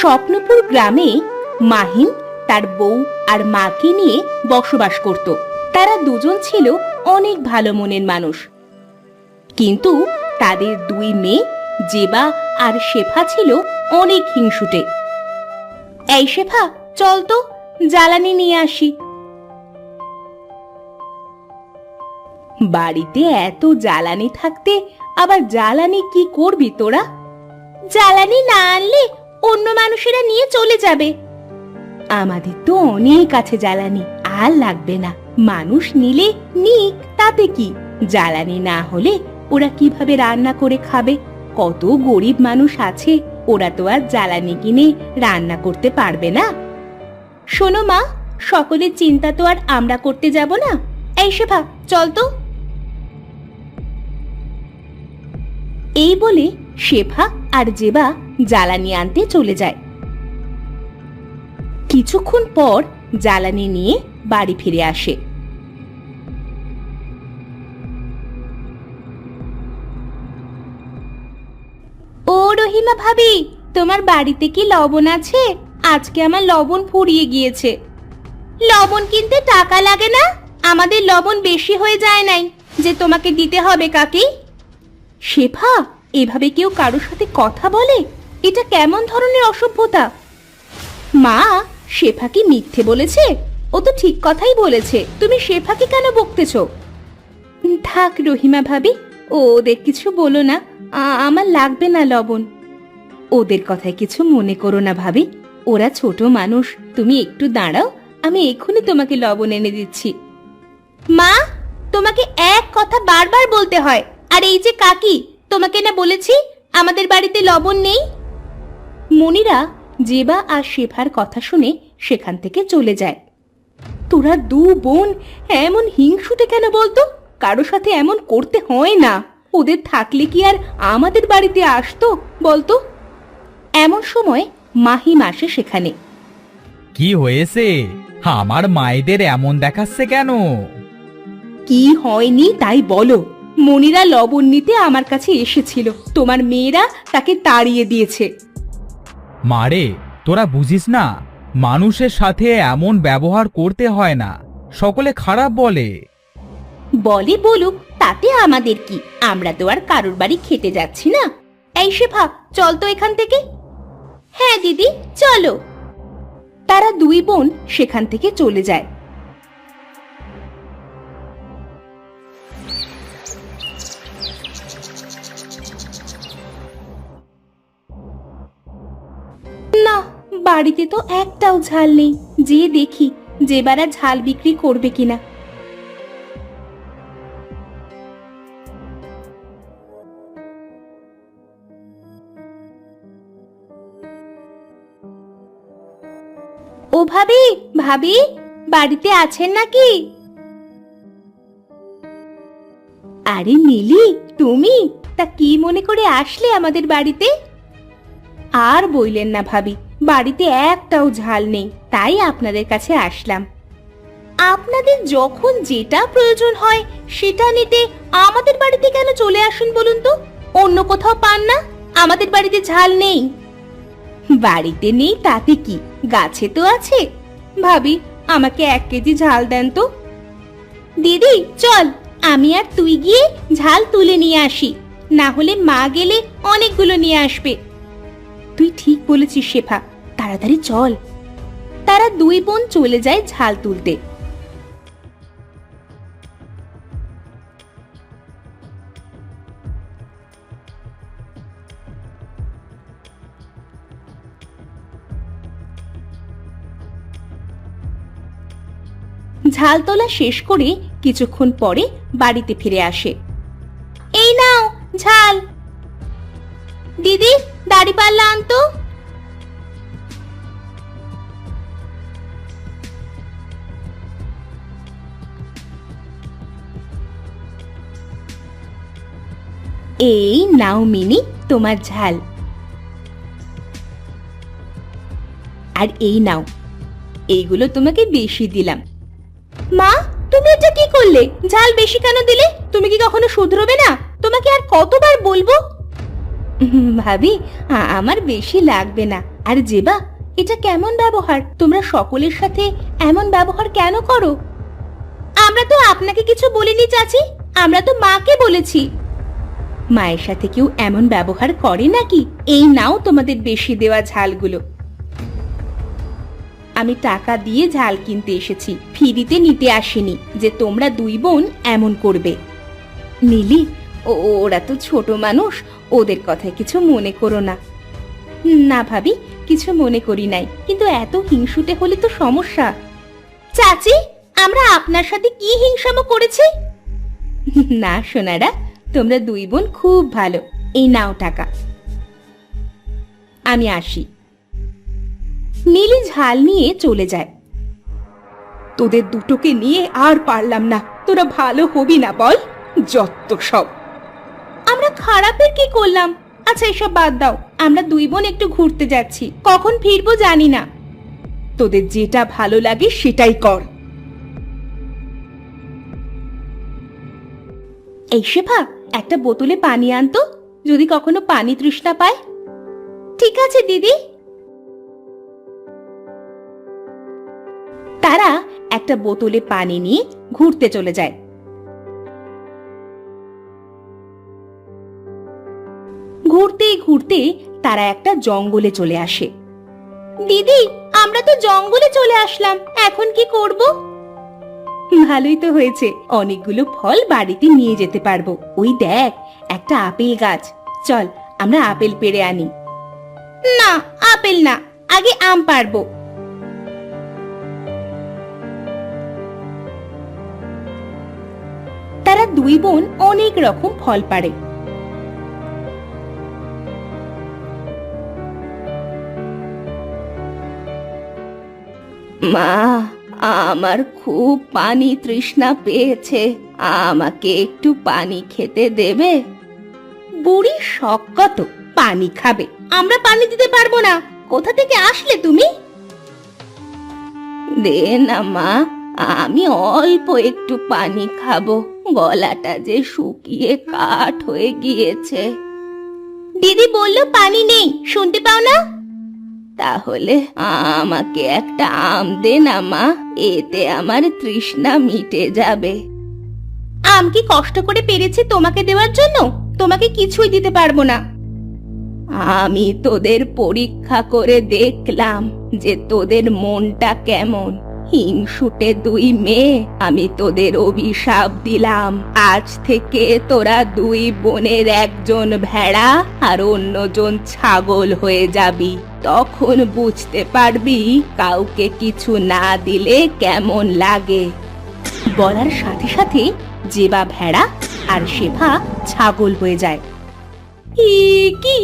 স্বপ্নপুর গ্রামে মাহিন তার বউ আর মাকে নিয়ে বসবাস করত। তারা দুজন ছিল অনেক ভালো মনের মানুষ। কিন্তু তাদের দুই মেয়ে, জেবা আর শেফা ছিল অনেক হিংসুটে। এই শেফা, চল তো, জ্বালানি নিয়ে আসি। বাড়িতে এত জ্বালানি থাকতে আবার জ্বালানি কি করবি তোরা? জ্বালানি না আনলে অন্য মানুষেরা নিয়ে চলে যাবে। আমাদের তো অনেক আছে জ্বালানি, আর লাগবে না। মানুষ নিলে নিক, তাতে কি? জ্বালানি না হলে ওরা কীভাবে রান্না করে খাবে? কত গরিব মানুষ আছে, ওরা তো আর জ্বালানি কিনে রান্না করতে পারবে না। শোনো মা, সকলের চিন্তা তো আর আমরা করতে যাব না। এই শেফা, চল তো। এই বলে শেফা আর জেবা জ্বালানি আনতে চলে যায়। কিছুক্ষণ পর জ্বালানি নিয়ে বাড়ি ফিরে আসে। ও রহিমা ভাবি, তোমার বাড়িতে কি লবণ আছে? আজকে আমার লবণ ফুরিয়ে গিয়েছে। লবণ কিনতে টাকা লাগে না? আমাদের লবণ বেশি হয়ে যায় নাই। যে তোমাকে দিতে হবে, কাকি। শেফা, এভাবে কেউ কারোর সাথে কথা বলে? এটা কেমন ধরনের অসভ্যতা? মা শেফা কি মিথ্যে বলেছে? ও তো ঠিক কথাই বলেছে। তুমি শেফাকে কেন বকতেছ? থাক রহিমা ভাবি ও ওদের কিছু বলো না। আমার লাগবে না লবণ। ওদের কথায় কিছু মনে করো না ভাবি। ওরা ছোট মানুষ। তুমি একটু দাঁড়াও, আমি এক্ষুনি তোমাকে লবণ এনে দিচ্ছি। মা, তোমাকে এক কথা বারবার বলতে হয়। আর এই যে কাকি, তোমাকে না বলেছি? আমাদের বাড়িতে লবণ নেই? মনিরা জেবা আর শেফার কথা শুনে সেখান থেকে চলে যায়। তোরা দু বোন এমন হিংসুটে কেন বলতো? কারও সাথে এমন করতে হয় না। ওদের থাকলে কি আর আমাদের বাড়িতে আসতো বলতো? এমন সময় মাহিম আসে সেখানে। কি হয়েছে? আমার মায়েদের এমন দেখাচ্ছে কেন? কি হয়নি তাই বলো। মনিরা লবণ নিতে আমার কাছে এসেছিল। তোমার মেয়েরা তাকে তাড়িয়ে দিয়েছে। মারে, তোরা বুঝিস না, মানুষের সাথে এমন ব্যবহার করতে হয় না, সকলে খারাপ বলে। বলে বলুক, তাতে আমাদের কি? আমরা তো আর কারোর বাড়ি খেতে যাচ্ছি না। এই শেফা, চল তো এখান থেকে। হ্যাঁ দিদি, চলো। তারা দুই বোন সেখান থেকে চলে যায়। বাড়িতে তো একটাও ঝাল নেই। যে দেখি যে বারা ঝাল বিক্রি করবে কিনা। ও ভাবি ভাবি, বাড়িতে আছেন নাকি? আরে নীলি, তুমি? তা কি মনে করে আসলে আমাদের বাড়িতে? আর বইলেন না ভাবি। বাড়িতে একটাও ঝাল নেই, তাই আপনাদের কাছে আসলাম। আপনাদের যখন যেটা প্রয়োজন হয়, সেটা নিতে আমাদের বাড়িতে কেন চলে আসুন বলুন তো? অন্য কোথাও পান না? আমাদের বাড়িতে ঝাল নেই। বাড়িতে নেই তাতে কি? গাছে তো আছে। ভাবি, আমাকে এক কেজি ঝাল দেন তো। দিদি, চল, আমি আর তুই গিয়ে ঝাল তুলে নিয়ে আসি। না হলে মা গেলে অনেকগুলো নিয়ে আসবে। তুই ঠিক বলেছিস শেফা তাড়াতাড়ি চল। তারা দুই বোন চলে যায় ঝাল তুলতে। ঝাল তোলা শেষ করে কিছুক্ষণ পরে বাড়িতে ফিরে আসে। এই নাও, ঝাল। দিদি, দাড়ি পাল্লা আনতো। এই নাও মিনি, তোমার ঝাল। আর এই নাও, এইগুলো তোমাকে বেশি দিলাম। মা, তুমি এটা কি করলে? ঝাল বেশি কেন দিলে? তুমি কি কখনো শুধরোবে না? তোমাকে আর কতবার বলব? ভাবি আমার বেশি লাগবে না। আর জেবা, এটা কেমন ব্যবহার? তোমরা সকলের সাথে এমন ব্যবহার কেন করো? আমরা তো আপনাকে কিছু বলিনি, চাচি। আমরা তো মাকে বলেছি। মায়ের সাথে কেউ এমন ব্যবহার করে নাকি? এই নাও তোমাদের বেশি দেওয়া ঝালগুলো। আমি টাকা দিয়ে ঝাল কিনতে এসেছি, ফিরিতে নিতে আসিনি যে তোমরা দুই বোন এমন করবে। নীলি, ও ওরা তো ছোট মানুষ, ওদের কথায় কিছু মনে করো না। না ভাবি, কিছু মনে করি নাই, কিন্তু এত হিংসুটে হলে তো সমস্যা। চাচি, আমরা আপনার সাথে কি হিংসামো করেছি? না, সোনারা তোমরা দুই বোন খুব ভালো। এই নাও টাকা। আমি আসি। নীলি ঝাল নিয়ে চলে যায়। তোদের দুটোকে নিয়ে আর পারলাম না। তোরা ভালো হবি না বল, যত সব। আমরা খারাপের কি করলাম? আচ্ছা এসব বাদ দাও। আমরা দুই বোন একটু ঘুরতে যাচ্ছি। কখন ফিরবো জানি না। তোদের যেটা ভালো লাগে সেটাই কর। এই, শেফা একটা বোতলে পানি আনতো যদি কখনো পানি তৃষ্ণা পায়। ঠিক আছে, দিদি। তারা একটা বোতলে পানি নিয়ে ঘুরতে চলে যায়। ঘুরতে ঘুরতে তারা একটা জঙ্গলে চলে আসে। দিদি, আমরা তো জঙ্গলে চলে আসলাম, এখন কি করব? ভালোই তো হয়েছে। অনেকগুলো ফল বাড়িতে নিয়ে যেতে পারব। ওই দেখ, একটা আপেল গাছ। চল, আমরা আপেল পেড়ে আনি। না, আপেল না, আগে আম পারব। তারা দুই বোন অনেক রকম ফল পারে মা আমার খুব পানি তৃষ্ণা পেয়েছে। আমাকে একটু পানি খেতে দেবে? বুড়ি শখ কত পানি খাবে। আমরা পানি দিতে পারব না। কোথা থেকে আসলে তুমি? দে না মা আমি অল্প একটু পানি খাব। গলাটা যে শুকিয়ে কাঠ হয়ে গিয়েছে। দিদি বলল পানি নেই শুনতে পাও না? তাহলে আমাকে একটা আম দে না মা। এতে আমার তৃষ্ণা মিটে যাবে। আম কি কষ্ট করে পেরেছি তোমাকে দেওয়ার জন্য? তোমাকে কিছুই দিতে পারব না। আমি তোদের পরীক্ষা করে দেখলাম যে তোদের মনটা কেমন। হিংসুটে দুই মেয়ে, আমি তোদের অভিশাপ দিলাম। আজ থেকে তোরা দুই বোনের একজন ভেড়া আর অন্যজন ছাগল হয়ে যাবি। তখন বুঝতে পারবি কাউকে কিছু না দিলে কেমন লাগে। বলার সাথে সাথে জেবা ভেড়া আর শেফা ছাগল হয়ে যায়। কি?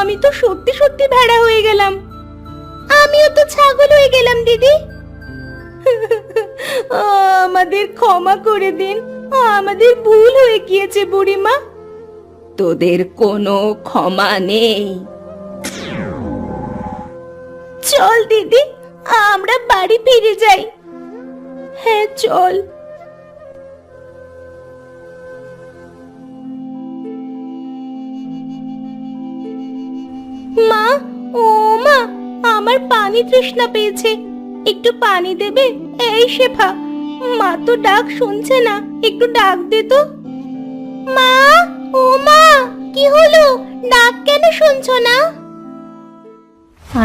আমি তো সত্যি সত্যি ভেড়া হয়ে গেলাম। আমিও তো ছাগল হয়ে গেলাম, দিদি। আমাদের ক্ষমা করে দিন। আমাদের ভুল হয়ে গিয়েছে, বুড়িমা। তোদের কোনো ক্ষমা নেই। চল, দিদি, আমরা বাড়ি ফিরে যাই। হ্যাঁ চল। মা, ও মা, আমার পানি তৃষ্ণা পেয়েছে। একটু পানি দেবে? এই শেফা, মা তো ডাক শুনছে না, একটু ডাক দে তো। মা, ও মা, কি হলো? ডাক কেন শুনছো না?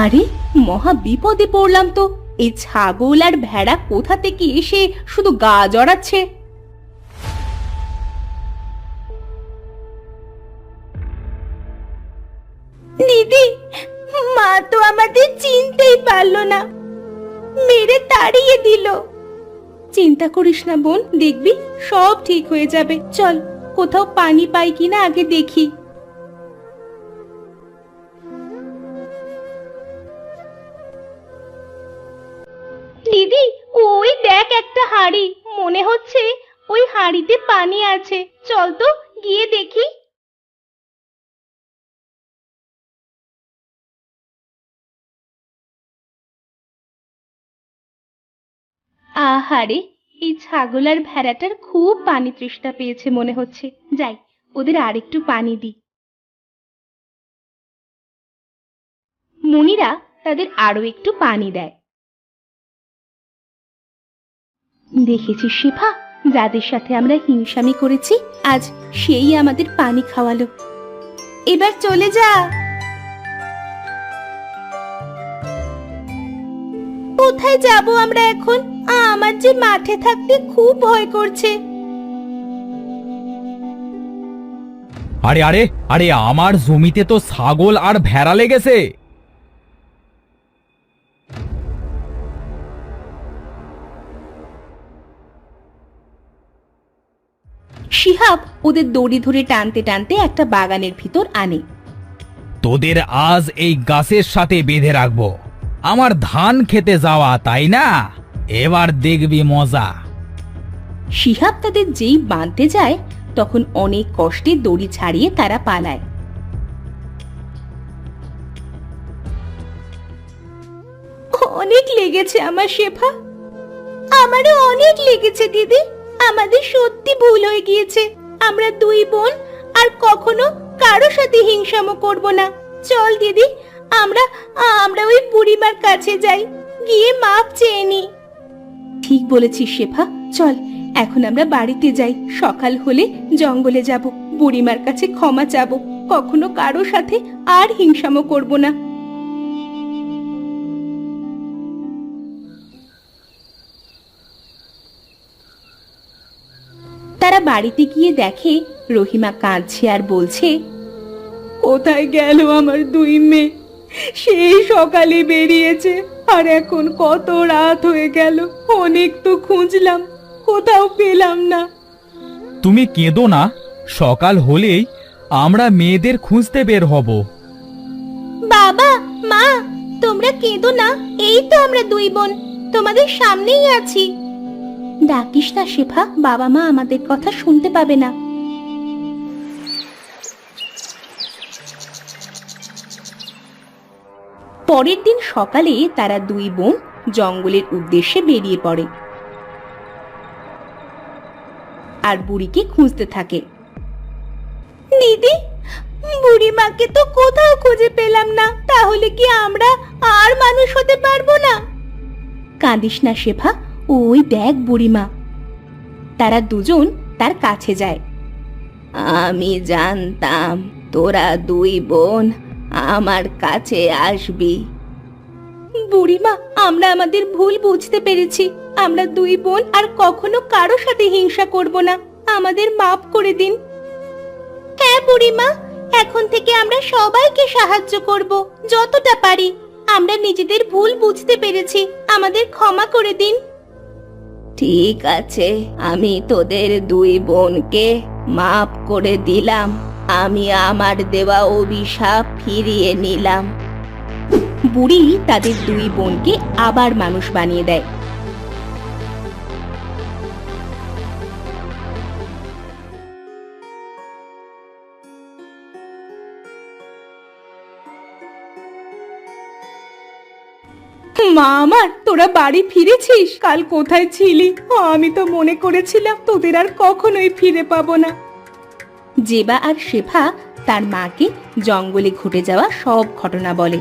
আরে, মহা বিপদে পড়লাম তো। এই ছাগল আর ভেড়া কোথা থেকে এসে শুধু গা জড়াচ্ছে? দিদি, মা তো আমাদের চিনতেই পারল না। মেরে তাড়িয়ে দিল। চিন্তা করিস না বোন, দেখবি সব ঠিক হয়ে যাবে। চল, কোথাও পানি পাই কিনা আগে দেখি। দিদি, ওই দেখ একটা হাড়ি। মনে হচ্ছে ওই হাড়িতে পানি আছে। চল তো গিয়ে দেখি। আহারে, এই ছাগল আর ভেড়াটার খুব পানি তৃষ্ণা পেয়েছে মনে হচ্ছে। যাই, ওদের আরেকটু পানি দিই। মুনিরা তাদের আরও একটু পানি দেয়। দেখেছিস শিফা, যাদের সাথে আমরা হিংসামি করেছি, আজ সেই আমাদের পানি খাওয়ালো। এবার চলে যা। কোথায় যাব আমরা এখন? আমার যে মাঠে থাকতে খুব ভয় করছে। আরে আরে আরে আমার জমিতে তো ছাগল আর ভেড়া লেগেছে। শিহাব ওদের দড়ি ধরে টানতে টানতে একটা বাগানের ভিতর আনে। তোদের আজ এই গাছের সাথে বেঁধে রাখব। আমার ধান খেতে যাওয়া তাই না? এবার দেখবি মজা। শিহাব তাদের যেই বাঁধতে যায়, তখন অনেক কষ্টে দড়ি ছাড়িয়ে তারা পালায়। অনেক লেগেছে আমার শেফা। আমারও অনেক লেগেছে, দিদি। আমাদের সত্যি ভুল হয়ে গিয়েছে। আমরা দুই বোন, আর কখনো কারও সাথে হিংসামো করব না। চল, দিদি, আমরা আমরা ওই বুড়িমার কাছে যাই। গিয়ে মাপ চেয়ে নিই। ঠিক বলেছিস শেফা, চল, এখন আমরা বাড়িতে যাই। সকাল হলে জঙ্গলে যাব, বুড়িমার কাছে ক্ষমা চাবো। কখনো কারও সাথে আর হিংসামো করব না। তারা বাড়িতে গিয়ে দেখে, রহিমা কাঁদছে আর বলছে, কোথায় গেল আমার দুই মেয়ে? সেই সকালে বেরিয়েছে। আর এখন কত রাত হয়ে গেল অনেক তো খুঁজলাম কোথাও পেলাম না। তুমি কেঁদো না সকাল হলেই আমরা মেয়েদের খুঁজতে বের হব। বাবা মা তোমরা কেঁদো না এই তো আমরা দুই বোন তোমাদের সামনেই আছি। ডাকিস না শেফা বাবা মা আমাদের কথা শুনতে পাবে না। পরের দিন সকালে তারা দুই বোন জঙ্গলের উদ্দেশ্যে বেরিয়ে পড়ে। আর বুড়িকে খুঁজতে থাকে। দিদি বুড়িমাকে তো কোথাও খুঁজে পেলাম না তাহলে কি আমরা আর মানুষ হতে পারব না? কাঁদিস না শেফা ওই দেখ বুড়িমা। তারা দুজন তার কাছে যায়। আমি জানতাম তোরা দুই বোন আমার কাছে আসবি। বুড়িমা, আমরা আমাদের ভুল বুঝতে পেরেছি। আমরা দুই বোন আর কখনো কারও সাথে হিংসা করব না। আমাদের মাফ করে দিন। হ্যাঁ বুড়িমা, এখন থেকে আমরা সবাইকে সাহায্য করব, যতটা পারি। আমরা নিজেদের ভুল বুঝতে পেরেছি। আমাদের ক্ষমা করে দিন। ঠিক আছে, আমি তোদের দুই বোনকে মাফ করে দিলাম। আমি আমার দেওয়া অভিশাপ ফিরিয়ে নিলাম। বুড়ি তাদের দুই বোনকে আবার মানুষ বানিয়ে দেয়। মা আমার, তোরা বাড়ি ফিরেছিস? কাল কোথায় ছিলি? আমি তো মনে করেছিলাম তোদের আর কখনোই ফিরে পাবো না। জেবা আর শেফা তার মাকে জঙ্গলে ঘটে যাওয়া সব ঘটনা বলে।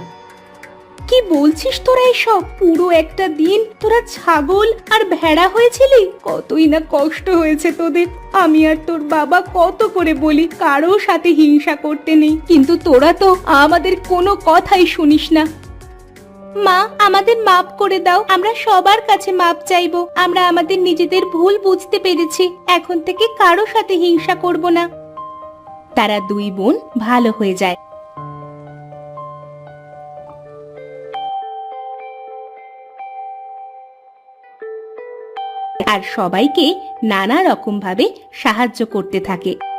কি বলছিস তোরা এসব? পুরো একটা দিন তোরা ছাগল আর ভেড়া হয়েছিলি? কতই না কষ্ট হয়েছে তোদের। আমি আর তোর বাবা কত করে বলি কারও সাথে হিংসা করতে নেই। কিন্তু তোরা তো আমাদের কোনো কথাই শুনিস না। মা, আমাদের মাপ করে দাও। আমরা সবার কাছে মাপ চাইব। আমরা আমাদের নিজেদের ভুল বুঝতে পেরেছি। এখন থেকে কারও সাথে হিংসা করব না। তারা দুই বোন ভালো হয়ে যায়। আর সবাইকে নানা রকম ভাবে সাহায্য করতে থাকে।